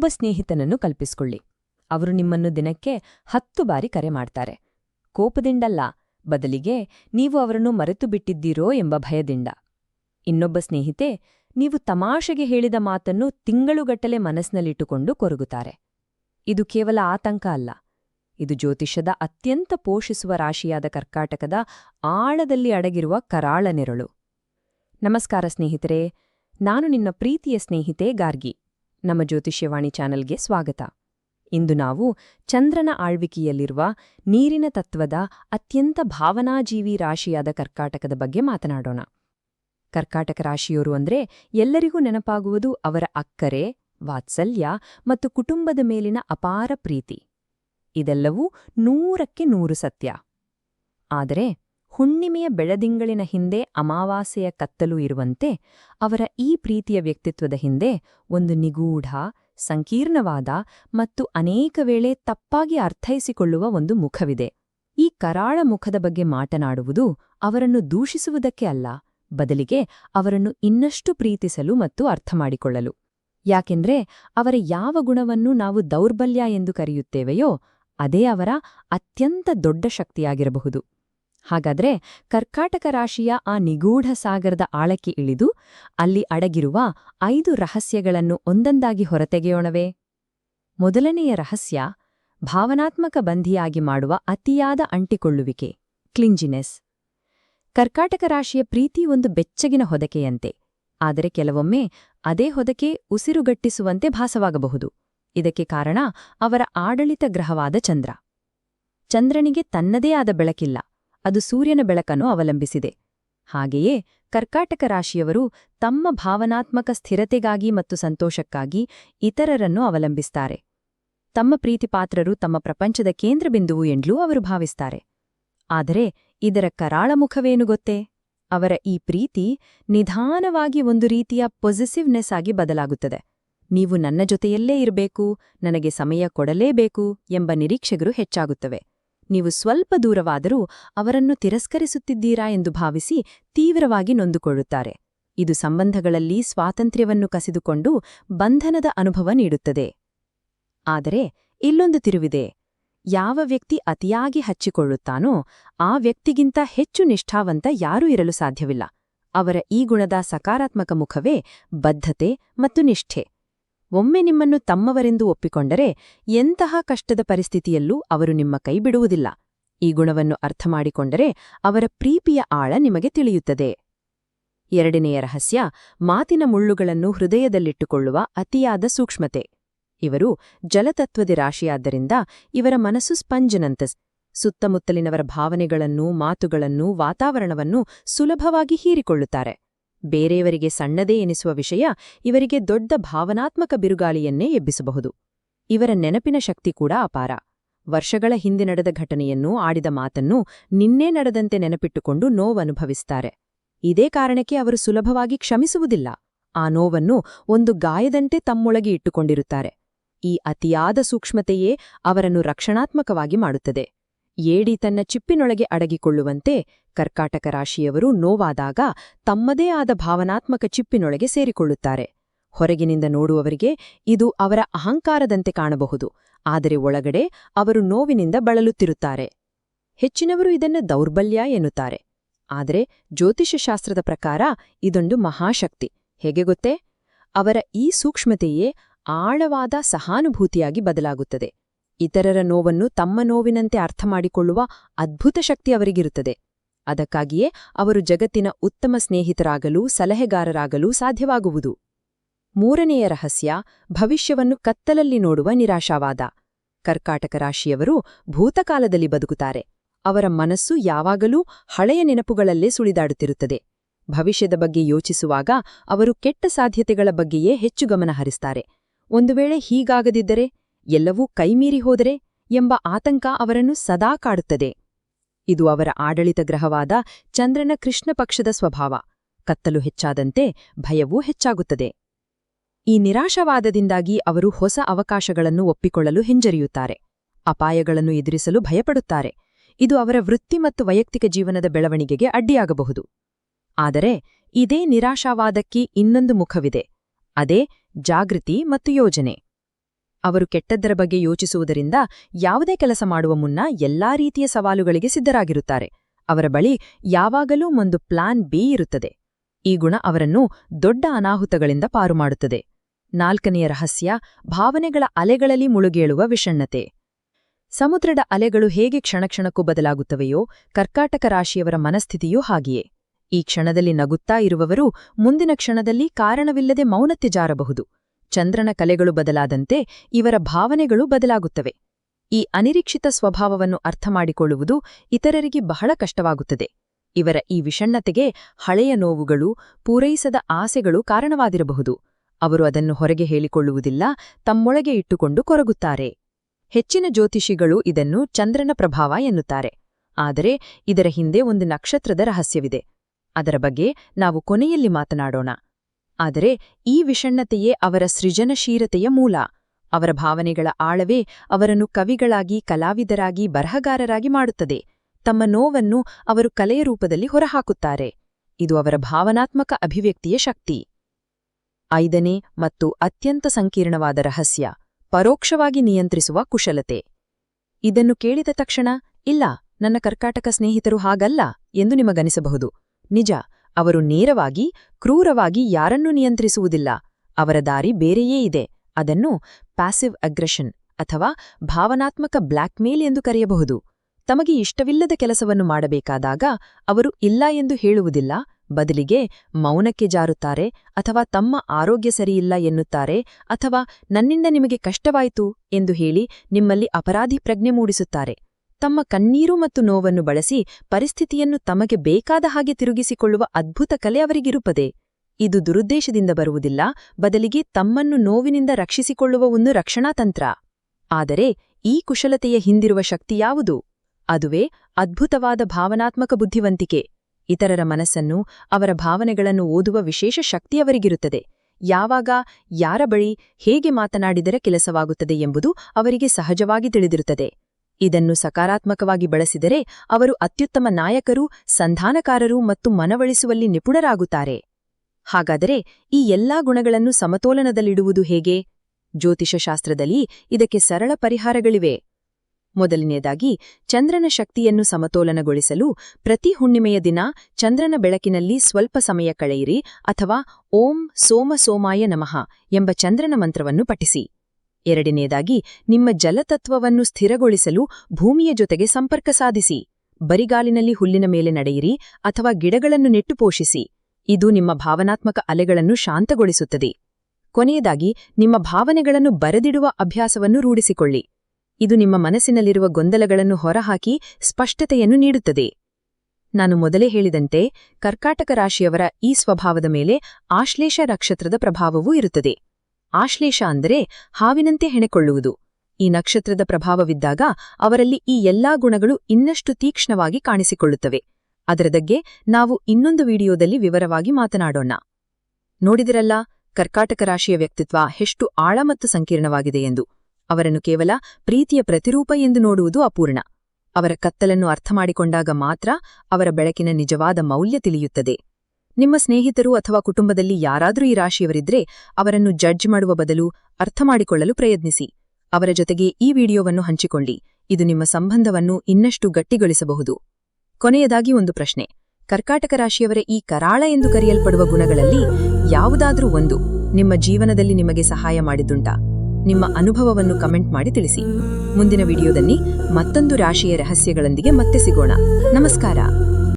ಇನ್ನೊಬ್ಬ ಸ್ನೇಹಿತನನ್ನು ಕಲ್ಪಿಸಿಕೊಳ್ಳಿ. ಅವರು ನಿಮ್ಮನ್ನು ದಿನಕ್ಕೆ ಹತ್ತು ಬಾರಿ ಕರೆ ಮಾಡ್ತಾರೆ. ಕೋಪದಿಂಡಲ್ಲ, ಬದಲಿಗೆ ನೀವು ಅವರನ್ನು ಮರೆತು ಬಿಟ್ಟಿದ್ದೀರೋ ಎಂಬ ಭಯದಿಂದ. ಇನ್ನೊಬ್ಬ ಸ್ನೇಹಿತೆ, ನೀವು ತಮಾಷೆಗೆ ಹೇಳಿದ ಮಾತನ್ನು ತಿಂಗಳುಗಟ್ಟಲೆ ಮನಸ್ಸಿನಲ್ಲಿಟ್ಟುಕೊಂಡು ಕೊರಗುತ್ತಾರೆ. ಇದು ಕೇವಲ ಆತಂಕ ಅಲ್ಲ. ಇದು ಜ್ಯೋತಿಷದ ಅತ್ಯಂತ ಪೋಷಿಸುವ ರಾಶಿಯಾದ ಕರ್ಕಾಟಕದ ಆಳದಲ್ಲಿ ಅಡಗಿರುವ ಕರಾಳ ನೆರಳು. ನಮಸ್ಕಾರ ಸ್ನೇಹಿತರೆ, ನಾನು ನಿನ್ನ ಪ್ರೀತಿಯ ಸ್ನೇಹಿತೆ ಗಾರ್ಗಿ. ನಮ್ಮ ಜ್ಯೋತಿಷ್ಯವಾಣಿ ಚಾನೆಲ್ಗೆ ಸ್ವಾಗತ. ಇಂದು ನಾವು ಚಂದ್ರನ ಆಳ್ವಿಕೆಯಲ್ಲಿರುವ ನೀರಿನ ತತ್ವದ ಅತ್ಯಂತ ಭಾವನಾಜೀವಿ ರಾಶಿಯಾದ ಕರ್ಕಾಟಕದ ಬಗ್ಗೆ ಮಾತನಾಡೋಣ. ಕರ್ಕಾಟಕ ರಾಶಿಯೋರು ಅಂದ್ರೆ ಎಲ್ಲರಿಗೂ ನೆನಪಾಗುವುದು ಅವರ ಅಕ್ಕರೆ, ವಾತ್ಸಲ್ಯ ಮತ್ತು ಕುಟುಂಬದ ಮೇಲಿನ ಅಪಾರ ಪ್ರೀತಿ. ಇದೆಲ್ಲವೂ ನೂರಕ್ಕೆ ನೂರು ಸತ್ಯ. ಆದರೆ ಹುಣ್ಣಿಮೆಯ ಬೆಳದಿಂಗಳಿನ ಹಿಂದೆ ಅಮಾವಾಸೆಯ ಕತ್ತಲು ಇರುವಂತೆ ಅವರ ಈ ಪ್ರೀತಿಯ ವ್ಯಕ್ತಿತ್ವದ ಹಿಂದೆ ಒಂದು ನಿಗೂಢ, ಸಂಕೀರ್ಣವಾದ ಮತ್ತು ಅನೇಕ ವೇಳೆ ತಪ್ಪಾಗಿ ಅರ್ಥೈಸಿಕೊಳ್ಳುವ ಒಂದು ಮುಖವಿದೆ. ಈ ಕರಾಳ ಮುಖದ ಬಗ್ಗೆ ಮಾತನಾಡುವುದು ಅವರನ್ನು ದೂಷಿಸುವುದಕ್ಕೆ ಅಲ್ಲ, ಬದಲಿಗೆ ಅವರನ್ನು ಇನ್ನಷ್ಟು ಪ್ರೀತಿಸಲು ಮತ್ತು ಅರ್ಥಮಾಡಿಕೊಳ್ಳಲು. ಯಾಕೆಂದ್ರೆ ಅವರ ಯಾವ ಗುಣವನ್ನು ನಾವು ದೌರ್ಬಲ್ಯ ಎಂದು ಕರೆಯುತ್ತೇವೆಯೋ, ಅದೇ ಅವರ ಅತ್ಯಂತ ದೊಡ್ಡ ಶಕ್ತಿಯಾಗಿರಬಹುದು. ಹಾಗಾದ್ರೆ ಕರ್ಕಾಟಕ ರಾಶಿಯ ಆ ನಿಗೂಢ ಸಾಗರದ ಆಳಕ್ಕೆ ಇಳಿದು ಅಲ್ಲಿ ಅಡಗಿರುವ ಐದು ರಹಸ್ಯಗಳನ್ನು ಒಂದೊಂದಾಗಿ ಹೊರತೆಗೆಯೋಣವೇ. ಮೊದಲನೆಯ ರಹಸ್ಯ, ಭಾವನಾತ್ಮಕ ಬಂಧಿಯಾಗಿ ಮಾಡುವ ಅತಿಯಾದ ಅಂಟಿಕೊಳ್ಳುವಿಕೆ, ಕ್ಲಿಂಜಿನೆಸ್. ಕರ್ಕಾಟಕ ರಾಶಿಯ ಪ್ರೀತಿ ಒಂದು ಬೆಚ್ಚಗಿನ ಹೊದಕೆಯಂತೆ, ಆದರೆ ಕೆಲವೊಮ್ಮೆ ಅದೇ ಹೊದಕೆ ಉಸಿರುಗಟ್ಟಿಸುವಂತೆ ಭಾಸವಾಗಬಹುದು. ಇದಕ್ಕೆ ಕಾರಣ ಅವರ ಆಡಳಿತ ಗ್ರಹವಾದ ಚಂದ್ರ. ಚಂದ್ರನಿಗೆ ತನ್ನದೇ ಆದ ಬೆಳಕಿಲ್ಲ. ಅದು ಸೂರ್ಯನ ಬೆಳಕನ್ನು ಅವಲಂಬಿಸಿದೆ. ಹಾಗೆಯೇ ಕರ್ಕಾಟಕ ರಾಶಿಯವರು ತಮ್ಮ ಭಾವನಾತ್ಮಕ ಸ್ಥಿರತೆಗಾಗಿ ಮತ್ತು ಸಂತೋಷಕ್ಕಾಗಿ ಇತರರನ್ನು ಅವಲಂಬಿಸ್ತಾರೆ. ತಮ್ಮ ಪ್ರೀತಿಪಾತ್ರರು ತಮ್ಮ ಪ್ರಪಂಚದ ಕೇಂದ್ರಬಿಂದುವು ಎಂಡ್ಲೂ ಅವರು ಭಾವಿಸ್ತಾರೆ. ಆದರೆ ಇದರ ಕರಾಳ ಮುಖವೇನು ಗೊತ್ತೇ? ಅವರ ಈ ಪ್ರೀತಿ ನಿಧಾನವಾಗಿ ಒಂದು ರೀತಿಯ ಪೊಸಿಸಿವ್ನೆಸ್ ಆಗಿ ಬದಲಾಗುತ್ತದೆ. ನೀವು ನನ್ನ ಜೊತೆಯಲ್ಲೇ ಇರಬೇಕು, ನನಗೆ ಸಮಯ ಕೊಡಲೇಬೇಕು ಎಂಬ ನಿರೀಕ್ಷೆಗಳು ಹೆಚ್ಚಾಗುತ್ತವೆ. ನೀವು ಸ್ವಲ್ಪ ದೂರವಾದರೂ ಅವರನ್ನು ತಿರಸ್ಕರಿಸುತ್ತಿದ್ದೀರಾ ಎಂದು ಭಾವಿಸಿ ತೀವ್ರವಾಗಿ ನೊಂದುಕೊಳ್ಳುತ್ತಾರೆ. ಇದು ಸಂಬಂಧಗಳಲ್ಲಿ ಸ್ವಾತಂತ್ರ್ಯವನ್ನು ಕಸಿದುಕೊಂಡು ಬಂಧನದ ಅನುಭವ ನೀಡುತ್ತದೆ. ಆದರೆ ಇಲ್ಲೊಂದು ತಿರುವಿದೆ. ಯಾವ ವ್ಯಕ್ತಿ ಅತಿಯಾಗಿ ಹಚ್ಚಿಕೊಳ್ಳುತ್ತಾನೋ ಆ ವ್ಯಕ್ತಿಗಿಂತ ಹೆಚ್ಚು ನಿಷ್ಠಾವಂತ ಯಾರೂ ಇರಲು ಸಾಧ್ಯವಿಲ್ಲ. ಅವರ ಈ ಗುಣದ ಸಕಾರಾತ್ಮಕ ಮುಖವೇ ಬದ್ಧತೆ ಮತ್ತು ನಿಷ್ಠೆ. ಒಮ್ಮೆ ನಿಮ್ಮನ್ನು ತಮ್ಮವರೆಂದು ಒಪ್ಪಿಕೊಂಡರೆ ಎಂತಹ ಕಷ್ಟದ ಪರಿಸ್ಥಿತಿಯಲ್ಲೂ ಅವರು ನಿಮ್ಮ ಕೈ ಬಿಡುವುದಿಲ್ಲ. ಈ ಗುಣವನ್ನು ಅರ್ಥಮಾಡಿಕೊಂಡರೆ ಅವರ ಪ್ರೀತಿಯ ಆಳ ನಿಮಗೆ ತಿಳಿಯುತ್ತದೆ. ಎರಡನೆಯ ರಹಸ್ಯ, ಮಾತಿನ ಮುಳ್ಳುಗಳನ್ನು ಹೃದಯದಲ್ಲಿಟ್ಟುಕೊಳ್ಳುವ ಅತಿಯಾದ ಸೂಕ್ಷ್ಮತೆ. ಇವರು ಜಲತತ್ವದ ರಾಶಿಯಾದ್ದರಿಂದ ಇವರ ಮನಸ್ಸು ಸ್ಪಂಜನಂತ, ಸುತ್ತಮುತ್ತಲಿನವರ ಭಾವನೆಗಳನ್ನು ಮಾತುಗಳನ್ನು ವಾತಾವರಣವನ್ನು ಸುಲಭವಾಗಿ ಹೀರಿಕೊಳ್ಳುತ್ತಾರೆ. ಬೇರೆಯವರಿಗೆ ಸಣ್ಣದೇ ಎನಿಸುವ ವಿಷಯ ಇವರಿಗೆ ದೊಡ್ಡ ಭಾವನಾತ್ಮಕ ಬಿರುಗಾಳಿಯನ್ನೇ ಎಬ್ಬಿಸಬಹುದು. ಇವರ ನೆನಪಿನ ಶಕ್ತಿ ಕೂಡ ಅಪಾರ. ವರ್ಷಗಳ ಹಿಂದೆ ನಡೆದ ಘಟನೆಯನ್ನು ಆಡಿದ ಮಾತನ್ನು ನಿನ್ನೆ ನಡೆದಂತೆ ನೆನಪಿಟ್ಟುಕೊಂಡು ನೋವನುಭವಿಸ್ತಾರೆ. ಇದೇ ಕಾರಣಕ್ಕೆ ಅವರು ಸುಲಭವಾಗಿ ಕ್ಷಮಿಸುವುದಿಲ್ಲ. ಆ ನೋವನ್ನು ಒಂದು ಗಾಯದಂತೆ ತಮ್ಮೊಳಗೆ ಇಟ್ಟುಕೊಂಡಿರುತ್ತಾರೆ. ಈ ಅತಿಯಾದ ಸೂಕ್ಷ್ಮತೆಯೇ ಅವರನ್ನು ರಕ್ಷಣಾತ್ಮಕವಾಗಿ ಮಾಡುತ್ತದೆ. ಏಡಿ ತನ್ನ ಚಿಪ್ಪಿನೊಳಗೆ ಅಡಗಿಕೊಳ್ಳುವಂತೆ ಕರ್ಕಾಟಕ ರಾಶಿಯವರು ನೋವಾದಾಗ ತಮ್ಮದೇ ಆದ ಭಾವನಾತ್ಮಕ ಚಿಪ್ಪಿನೊಳಗೆ ಸೇರಿಕೊಳ್ಳುತ್ತಾರೆ. ಹೊರಗಿನಿಂದ ನೋಡುವವರಿಗೆ ಇದು ಅವರ ಅಹಂಕಾರದಂತೆ ಕಾಣಬಹುದು, ಆದರೆ ಒಳಗಡೆ ಅವರು ನೋವಿನಿಂದ ಬಳಲುತ್ತಿರುತ್ತಾರೆ. ಹೆಚ್ಚಿನವರು ಇದನ್ನು ದೌರ್ಬಲ್ಯ ಎನ್ನುತ್ತಾರೆ. ಆದರೆ ಜ್ಯೋತಿಷ್ಯಶಾಸ್ತ್ರದ ಪ್ರಕಾರ ಇದೊಂದು ಮಹಾಶಕ್ತಿ. ಹೇಗೆ ಗೊತ್ತೇ? ಅವರ ಈ ಸೂಕ್ಷ್ಮತೆಯೇ ಆಳವಾದ ಸಹಾನುಭೂತಿಯಾಗಿ ಬದಲಾಗುತ್ತದೆ. ಇತರರ ನೋವನ್ನು ತಮ್ಮ ನೋವಿನಂತೆ ಅರ್ಥಮಾಡಿಕೊಳ್ಳುವ ಅದ್ಭುತ ಶಕ್ತಿ ಅವರಿಗಿರುತ್ತದೆ. ಅದಕ್ಕಾಗಿಯೇ ಅವರು ಜಗತ್ತಿನ ಉತ್ತಮ ಸ್ನೇಹಿತರಾಗಲು ಸಲಹೆಗಾರರಾಗಲು ಸಾಧ್ಯವಾಗುವುದು. ಮೂರನೆಯ ರಹಸ್ಯ, ಭವಿಷ್ಯವನ್ನು ಕತ್ತಲಲ್ಲಿ ನೋಡುವ ನಿರಾಶಾವಾದ. ಕರ್ಕಾಟಕ ರಾಶಿಯವರು ಭೂತಕಾಲದಲ್ಲಿ ಬದುಕುತ್ತಾರೆ. ಅವರ ಮನಸ್ಸು ಯಾವಾಗಲೂ ಹಳೆಯ ನೆನಪುಗಳಲ್ಲೇ ಸುಳಿದಾಡುತ್ತಿರುತ್ತದೆ. ಭವಿಷ್ಯದ ಬಗ್ಗೆ ಯೋಚಿಸುವಾಗ ಅವರು ಕೆಟ್ಟ ಸಾಧ್ಯತೆಗಳ ಬಗ್ಗೆಯೇ ಹೆಚ್ಚು ಗಮನ ಹರಿಸ್ತಾರೆ. ಒಂದು ವೇಳೆ ಹೀಗಾಗದಿದ್ದರೆ ಎಲ್ಲವೂ ಕೈಮೀರಿ ಹೋದರೆ ಎಂಬ ಆತಂಕ ಅವರನ್ನು ಸದಾ ಕಾಡುತ್ತದೆ. ಇದು ಅವರ ಆಡಳಿತ ಗ್ರಹವಾದ ಚಂದ್ರನ ಕೃಷ್ಣ ಪಕ್ಷದ ಸ್ವಭಾವ. ಕತ್ತಲು ಹೆಚ್ಚಾದಂತೆ ಭಯವೂ ಹೆಚ್ಚಾಗುತ್ತದೆ. ಈ ನಿರಾಶಾವಾದದಿಂದಾಗಿ ಅವರು ಹೊಸ ಅವಕಾಶಗಳನ್ನು ಒಪ್ಪಿಕೊಳ್ಳಲು ಹಿಂಜರಿಯುತ್ತಾರೆ. ಅಪಾಯಗಳನ್ನು ಎದುರಿಸಲು ಭಯಪಡುತ್ತಾರೆ. ಇದು ಅವರ ವೃತ್ತಿ ಮತ್ತು ವೈಯಕ್ತಿಕ ಜೀವನದ ಬೆಳವಣಿಗೆಗೆ ಅಡ್ಡಿಯಾಗಬಹುದು. ಆದರೆ ಇದೇ ನಿರಾಶಾವಾದಕ್ಕೆ ಇನ್ನೊಂದು ಮುಖವಿದೆ. ಅದೇ ಜಾಗೃತಿ ಮತ್ತು ಯೋಜನೆ. ಅವರು ಕೆಟ್ಟದ್ದರ ಬಗ್ಗೆ ಯೋಚಿಸುವುದರಿಂದ ಯಾವುದೇ ಕೆಲಸ ಮಾಡುವ ಮುನ್ನ ಎಲ್ಲಾ ರೀತಿಯ ಸವಾಲುಗಳಿಗೆ ಸಿದ್ಧರಾಗಿರುತ್ತಾರೆ. ಅವರ ಬಳಿ ಯಾವಾಗಲೂ ಒಂದು ಪ್ಲಾನ್ ಬಿ ಇರುತ್ತದೆ. ಈ ಗುಣ ಅವರನ್ನು ದೊಡ್ಡ ಅನಾಹುತಗಳಿಂದ ಪಾರು ಮಾಡುತ್ತದೆ. ನಾಲ್ಕನೆಯ ರಹಸ್ಯ, ಭಾವನೆಗಳ ಅಲೆಗಳಲ್ಲಿ ಮುಳುಗೇಳುವ ವಿಷಣ್ಣತೆ. ಸಮುದ್ರದ ಅಲೆಗಳು ಹೇಗೆ ಕ್ಷಣಕ್ಷಣಕ್ಕೂ ಬದಲಾಗುತ್ತವೆಯೋ, ಕರ್ಕಾಟಕ ರಾಶಿಯವರ ಮನಸ್ಥಿತಿಯೂ ಹಾಗೆಯೇ. ಈ ಕ್ಷಣದಲ್ಲಿ ನಗುತ್ತಾ ಇರುವವರು ಮುಂದಿನ ಕ್ಷಣದಲ್ಲಿ ಕಾರಣವಿಲ್ಲದೆ ಮೌನತೆ ಜಾರಬಹುದು. ಚಂದ್ರನ ಕಲೆಗಳು ಬದಲಾದಂತೆ ಇವರ ಭಾವನೆಗಳು ಬದಲಾಗುತ್ತವೆ. ಈ ಅನಿರೀಕ್ಷಿತ ಸ್ವಭಾವವನ್ನು ಅರ್ಥಮಾಡಿಕೊಳ್ಳುವುದು ಇತರರಿಗೆ ಬಹಳ ಕಷ್ಟವಾಗುತ್ತದೆ. ಇವರ ಈ ವಿಷಣ್ಣತೆಗೆ ಹಳೆಯ ನೋವುಗಳು, ಪೂರೈಸದ ಆಸೆಗಳು ಕಾರಣವಾದಿರಬಹುದು ಅವರು ಅದನ್ನು ಹೊರಗೆ ಹೇಳಿಕೊಳ್ಳುವುದಿಲ್ಲ, ತಮ್ಮೊಳಗೆ ಇಟ್ಟುಕೊಂಡು ಕೊರಗುತ್ತಾರೆ. ಹೆಚ್ಚಿನ ಜ್ಯೋತಿಷಿಗಳು ಇದನ್ನು ಚಂದ್ರನ ಪ್ರಭಾವ ಎನ್ನುತ್ತಾರೆ. ಆದರೆ ಇದರ ಹಿಂದೆ ಒಂದು ನಕ್ಷತ್ರದ ರಹಸ್ಯವಿದೆ. ಅದರ ಬಗ್ಗೆ ನಾವು ಕೊನೆಯಲ್ಲಿ ಮಾತನಾಡೋಣ. ಆದರೆ ಈ ವಿಷಣ್ಣತೆಯೇ ಅವರ ಸೃಜನಶೀಲತೆಯ ಮೂಲ. ಅವರ ಭಾವನೆಗಳ ಆಳವೇ ಅವರನ್ನು ಕವಿಗಳಾಗಿ, ಕಲಾವಿದರಾಗಿ, ಬರಹಗಾರರಾಗಿ ಮಾಡುತ್ತದೆ. ತಮ್ಮ ನೋವನ್ನು ಅವರು ಕಲೆಯ ರೂಪದಲ್ಲಿ ಹೊರಹಾಕುತ್ತಾರೆ. ಇದು ಅವರ ಭಾವನಾತ್ಮಕ ಅಭಿವ್ಯಕ್ತಿಯ ಶಕ್ತಿ. ಐದನೇ ಮತ್ತು ಅತ್ಯಂತ ಸಂಕೀರ್ಣವಾದ ರಹಸ್ಯ, ಪರೋಕ್ಷವಾಗಿ ನಿಯಂತ್ರಿಸುವ ಕುಶಲತೆ. ಇದನ್ನು ಕೇಳಿದ ತಕ್ಷಣ, ಇಲ್ಲ, ನನ್ನ ಕರ್ಕಾಟಕ ಸ್ನೇಹಿತರು ಹಾಗಲ್ಲ ಎಂದು ನಿಮಗನಿಸಬಹುದು. ನಿಜ ಅವರು ನೇರವಾಗಿ, ಕ್ರೂರವಾಗಿ ಯಾರನ್ನೂ ನಿಯಂತ್ರಿಸುವುದಿಲ್ಲ. ಅವರ ದಾರಿ ಬೇರೆಯೇ ಇದೆ. ಅದನ್ನು ಪ್ಯಾಸಿವ್ ಅಗ್ರೆಷನ್ ಅಥವಾ ಭಾವನಾತ್ಮಕ ಬ್ಲ್ಯಾಕ್ಮೇಲ್ ಎಂದು ಕರೆಯಬಹುದು. ತಮಗೆ ಇಷ್ಟವಿಲ್ಲದ ಕೆಲಸವನ್ನು ಮಾಡಬೇಕಾದಾಗ ಅವರು ಇಲ್ಲ ಎಂದು ಹೇಳುವುದಿಲ್ಲ. ಬದಲಿಗೆ ಮೌನಕ್ಕೆ ಜಾರುತ್ತಾರೆ ಅಥವಾ ತಮ್ಮ ಆರೋಗ್ಯ ಸರಿಯಿಲ್ಲ ಎನ್ನುತ್ತಾರೆ ಅಥವಾ ನನ್ನಿಂದ ನಿಮಗೆ ಕಷ್ಟವಾಯಿತು ಎಂದು ಹೇಳಿ ನಿಮ್ಮಲ್ಲಿ ಅಪರಾಧಿ ಪ್ರಜ್ಞೆ ಮೂಡಿಸುತ್ತಾರೆ. ತಮ್ಮ ಕಣ್ಣೀರು ಮತ್ತು ನೋವನ್ನು ಬಳಸಿ ಪರಿಸ್ಥಿತಿಯನ್ನು ತಮಗೆ ಬೇಕಾದ ಹಾಗೆ ತಿರುಗಿಸಿಕೊಳ್ಳುವ ಅದ್ಭುತ ಕಲೆ ಅವರಿಗಿರುಪದೆ ಇದು ದುರುದ್ದೇಶದಿಂದ ಬರುವುದಿಲ್ಲ, ಬದಲಿಗೆ ತಮ್ಮನ್ನು ನೋವಿನಿಂದ ರಕ್ಷಿಸಿಕೊಳ್ಳುವ ಒಂದು ರಕ್ಷಣಾ ತಂತ್ರ ಆದರೆ ಈ ಕುಶಲತೆಯ ಹಿಂದಿರುವ ಶಕ್ತಿ ಯಾವುದು? ಅದುವೇ ಅದ್ಭುತವಾದ ಭಾವನಾತ್ಮಕ ಬುದ್ಧಿವಂತಿಕೆ. ಇತರರ ಮನಸ್ಸನ್ನು, ಅವರ ಭಾವನೆಗಳನ್ನು ಓದುವ ವಿಶೇಷ ಶಕ್ತಿಯವರಿಗಿರುತ್ತದೆ ಯಾವಾಗ, ಯಾರ ಬಳಿ ಹೇಗೆ ಮಾತನಾಡಿದರೆ ಕೆಲಸವಾಗುತ್ತದೆ ಎಂಬುದು ಅವರಿಗೆ ಸಹಜವಾಗಿ ತಿಳಿದಿರುತ್ತದೆ. ಇದನ್ನು ಸಕಾರಾತ್ಮಕವಾಗಿ ಬಳಸಿದರೆ ಅವರು ಅತ್ಯುತ್ತಮ ನಾಯಕರು, ಸಂಧಾನಕಾರರು ಮತ್ತು ಮನವೊಳಿಸುವಲ್ಲಿ ನಿಪುಣರಾಗುತ್ತಾರೆ. ಹಾಗಾದರೆ ಈ ಎಲ್ಲಾ ಗುಣಗಳನ್ನು ಸಮತೋಲನದಲ್ಲಿಡುವುದು ಹೇಗೆ? ಜ್ಯೋತಿಷಶಾಸ್ತ್ರದಲ್ಲಿ ಇದಕ್ಕೆ ಸರಳ ಪರಿಹಾರಗಳಿವೆ. ಮೊದಲನೆಯದಾಗಿ, ಚಂದ್ರನ ಶಕ್ತಿಯನ್ನು ಸಮತೋಲನಗೊಳಿಸಲು ಪ್ರತಿ ಹುಣ್ಣಿಮೆಯ ದಿನ ಚಂದ್ರನ ಬೆಳಕಿನಲ್ಲಿ ಸ್ವಲ್ಪ ಸಮಯ ಕಳೆಯಿರಿ ಅಥವಾ ಓಂ ಸೋಮ ಸೋಮಾಯ ನಮಃ ಎಂಬ ಚಂದ್ರನ ಮಂತ್ರವನ್ನು ಪಠಿಸಿ. ಎರಡನೆಯದಾಗಿ, ನಿಮ್ಮ ಜಲತತ್ವವನ್ನು ಸ್ಥಿರಗೊಳಿಸಲು ಭೂಮಿಯ ಜೊತೆಗೆ ಸಂಪರ್ಕ ಸಾಧಿಸಿ. ಬರಿಗಾಲಿನಲ್ಲಿ ಹುಲ್ಲಿನ ಮೇಲೆ ನಡೆಯಿರಿ ಅಥವಾ ಗಿಡಗಳನ್ನು ನೆಟ್ಟು ಪೋಷಿಸಿ. ಇದು ನಿಮ್ಮ ಭಾವನಾತ್ಮಕ ಅಲೆಗಳನ್ನು ಶಾಂತಗೊಳಿಸುತ್ತದೆ. ಕೊನೆಯದಾಗಿ, ನಿಮ್ಮ ಭಾವನೆಗಳನ್ನು ಬರೆದಿಡುವ ಅಭ್ಯಾಸವನ್ನು ರೂಢಿಸಿಕೊಳ್ಳಿ. ಇದು ನಿಮ್ಮ ಮನಸ್ಸಿನಲ್ಲಿರುವ ಗೊಂದಲಗಳನ್ನು ಹೊರಹಾಕಿ ಸ್ಪಷ್ಟತೆಯನ್ನು ನೀಡುತ್ತದೆ. ನಾನು ಮೊದಲೇ ಹೇಳಿದಂತೆ, ಕರ್ಕಾಟಕ ರಾಶಿಯವರ ಈ ಸ್ವಭಾವದ ಮೇಲೆ ಆಶ್ಲೇಷ ನಕ್ಷತ್ರದ ಪ್ರಭಾವವೂ ಇರುತ್ತದೆ. ಆಶ್ಲೇಷ ಅಂದರೆ ಹಾವಿನಂತೆ ಹೆಣೆಕೊಳ್ಳುವುದು. ಈ ನಕ್ಷತ್ರದ ಪ್ರಭಾವವಿದ್ದಾಗ ಅವರಲ್ಲಿ ಈ ಎಲ್ಲಾ ಗುಣಗಳು ಇನ್ನಷ್ಟು ತೀಕ್ಷ್ಣವಾಗಿ ಕಾಣಿಸಿಕೊಳ್ಳುತ್ತವೆ. ಅದರ ಬಗ್ಗೆ ನಾವು ಇನ್ನೊಂದು ವಿಡಿಯೋದಲ್ಲಿ ವಿವರವಾಗಿ ಮಾತನಾಡೋಣ. ನೋಡಿದಿರಲ್ಲ, ಕರ್ಕಾಟಕ ರಾಶಿಯ ವ್ಯಕ್ತಿತ್ವ ಎಷ್ಟು ಆಳ ಮತ್ತು ಸಂಕೀರ್ಣವಾಗಿದೆ ಎಂದು. ಅವರನ್ನು ಕೇವಲ ಪ್ರೀತಿಯ ಪ್ರತಿರೂಪ ಎಂದು ನೋಡುವುದು ಅಪೂರ್ಣ. ಅವರ ಕತ್ತಲನ್ನು ಅರ್ಥಮಾಡಿಕೊಂಡಾಗ ಮಾತ್ರ ಅವರ ಬೆಳಕಿನ ನಿಜವಾದ ಮೌಲ್ಯ ತಿಳಿಯುತ್ತದೆ. ನಿಮ್ಮ ಸ್ನೇಹಿತರು ಅಥವಾ ಕುಟುಂಬದಲ್ಲಿ ಯಾರಾದರೂ ಈ ರಾಶಿಯವರಿದ್ರೆ ಅವರನ್ನು ಜಡ್ಜ್ ಮಾಡುವ ಬದಲು ಅರ್ಥಮಾಡಿಕೊಳ್ಳಲು ಪ್ರಯತ್ನಿಸಿ. ಅವರ ಜೊತೆಗೆ ಈ ವಿಡಿಯೋವನ್ನು ಹಂಚಿಕೊಳ್ಳಿ. ಇದು ನಿಮ್ಮ ಸಂಬಂಧವನ್ನು ಇನ್ನಷ್ಟು ಗಟ್ಟಿಗೊಳಿಸಬಹುದು. ಕೊನೆಯದಾಗಿ ಒಂದು ಪ್ರಶ್ನೆ. ಕರ್ಕಾಟಕ ರಾಶಿಯವರ ಈ ಕರಾಳ ಎಂದು ಕರೆಯಲ್ಪಡುವ ಗುಣಗಳಲ್ಲಿ ಯಾವುದಾದರೂ ಒಂದು ನಿಮ್ಮ ಜೀವನದಲ್ಲಿ ನಿಮಗೆ ಸಹಾಯ ಮಾಡಿದ್ದುಂಟಾ? ನಿಮ್ಮ ಅನುಭವವನ್ನು ಕಮೆಂಟ್ ಮಾಡಿ ತಿಳಿಸಿ. ಮುಂದಿನ ವಿಡಿಯೋದಲ್ಲಿ ಮತ್ತೊಂದು ರಾಶಿಯ ರಹಸ್ಯಗಳೊಂದಿಗೆ ಮತ್ತೆ ಸಿಗೋಣ. ನಮಸ್ಕಾರ.